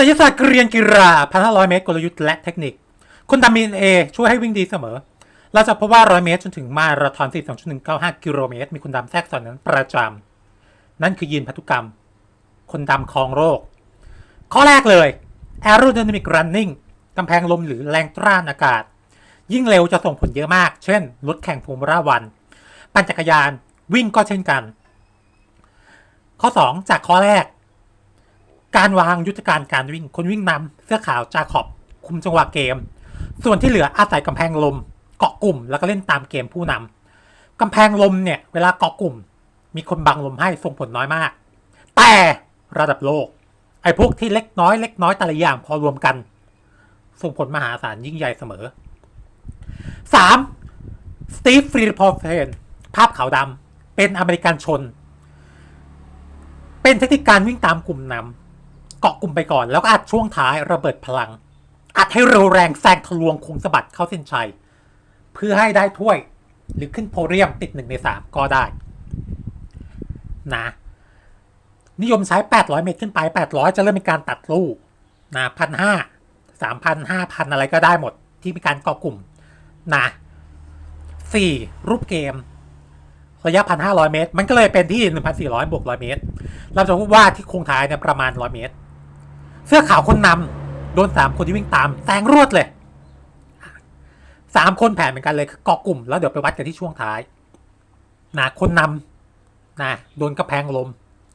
ศิลศาสตร์เรียนกีฬา1,500 เมตรกลยุทธ์และเทคนิค คุณดามินเอช่วยให้วิ่งดีเสมอ เราจะพบว่า 100 เมตรจนถึงมาราธอน 42.195 กิโลเมตร มีคุณดำแทรกซ้อนนั้นประจำนั่นคือยีนพันธุกรรม คนดำครองโรค ข้อแรกเลย aerodynamic running กำแพงลมหรือแรงต้านอากาศ ยิ่งเร็วจะส่งผลเยอะมาก เช่น รถแข่งฟอร์มูล่าวัน ปั่นจักรยาน วิ่งก็เช่นกัน ข้อ 2 จากข้อแรก การวางยุทธการการวิ่ง คนวิ่งนำเสื้อขาวจาขอบ คุมจังหวะเกม ส่วนที่เหลืออาศัยกำแพงลม เกาะกลุ่ม แล้วก็เล่นตามเกมผู้นำกำแพงลมเนี่ย เวลาเกาะกลุ่ม มีคนบังลมให้ส่งผลน้อยมาก แต่ระดับโลก ไอ้พวกที่เล็กน้อยเล็กน้อยแต่ละอย่างพอรวมกัน ส่งผลมหาศาลยิ่งใหญ่เสมอ 3. สตีฟฟรีพอร์เทนภาพขาวดำเป็นอเมริกันชน เป็นเทคนิคการวิ่งตามกลุ่มนำ เกาะกลุ่มไปก่อน แล้วก็อัดช่วงท้ายระเบิดพลัง อัดให้เร็วแรงแซงทะลวงคงสะบัดเข้าเส้นชัย เพื่อให้ได้ถ้วยหรือขึ้นโพเดียมติดหนึ่งในสามก็ได้ นะ นิยมใช้ 800 เมตรขึ้นไป 800 จะเริ่มมีการตัดลู่นะพันห้าสามพันห้าพันอะไรก็ได้หมดที่มีการเกาะกลุ่มนะสี่รูปเกมระยะพันห้าร้อยเมตร มันก็เลยเป็นที่หนึ่งพันสี่ร้อยบวกร้อยเมตร เราจะพบว่าที่โครงท้ายเนี่ยประมาณร้อยเมตร เสื้อขาวคนนำโดนสามคนที่วิ่งตามแซงรวดเลยสามคนแผนเหมือนกันเลยเกาะกลุ่มแล้วเดี๋ยวไปวัดกันที่ช่วงท้ายนะคนนำนะโดนกระแพงลม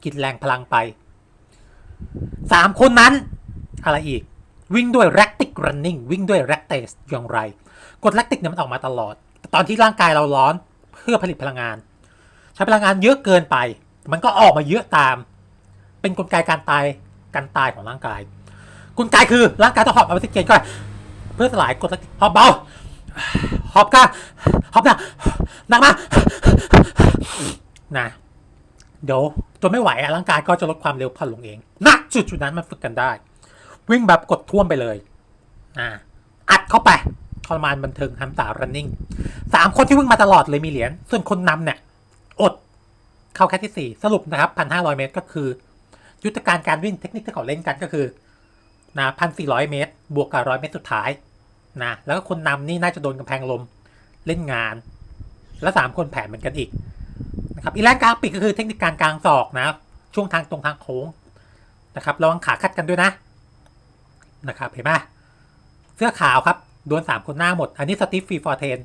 กินแรงพลังไปสามคนนั้น อะไรอีก วิ่งด้วย lactic running วิ่งด้วย lactase อย่างไร กดแลคติกเนี่ยมันออกมาตลอด ตอนที่ร่างกายเราร้อนเพื่อผลิตพลังงาน ใช้พลังงานเยอะเกินไป มันก็ออกมาเยอะตาม เป็นกลไกการตาย การตายของร่างกายกลไกคือร่างกายต้องหอบออกซิเจนก่อนเพื่อสลายกรดหอบเบาหอบกล้าหอบหนักหนักมากนะเดี๋ยวจนไม่ไหวอะร่างกายก็จะลดความเร็วผ่อนลงเองณจุดจุดนั้นมันฝึกกันได้ วิ่งแบบกดท่วมไปเลยอ่าอัดเข้าไปทรมานบันเทิงทำสาว running สามคนที่วิ่งมาตลอดเลยมีเหรียญส่วนคนนำเนี่ยอดเข้าแค่ที่สี่สรุปนะครับพันห้าร้อยเมตรก็คือ ยุทธการการวิ่งเทคนิคที่เขาเล่นกันก็คือนะพันสี่ร้อยเมตร บวกกับร้อยเมตรสุดท้ายนะแล้วก็คนนำนี่น่าจะโดนกำแพงลมเล่นงาน แล้วสามคนแผนเหมือนกันอีกนะครับอีแรงกลางปีกก็คือเทคนิคการกลางศอกนะช่วงทางตรงทางโค้งนะครับระวังขาคัดกันด้วยนะนะครับเห็นไหมเสื้อขาวครับโดนสามคนหน้าหมด อันนี้สตีฟฟีฟอร์เทน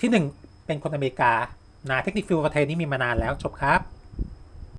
ที่หนึ่งเป็นคนอเมริกานะเทคนิคฟีฟอร์เทนนี่มีมานานแล้วจบครับ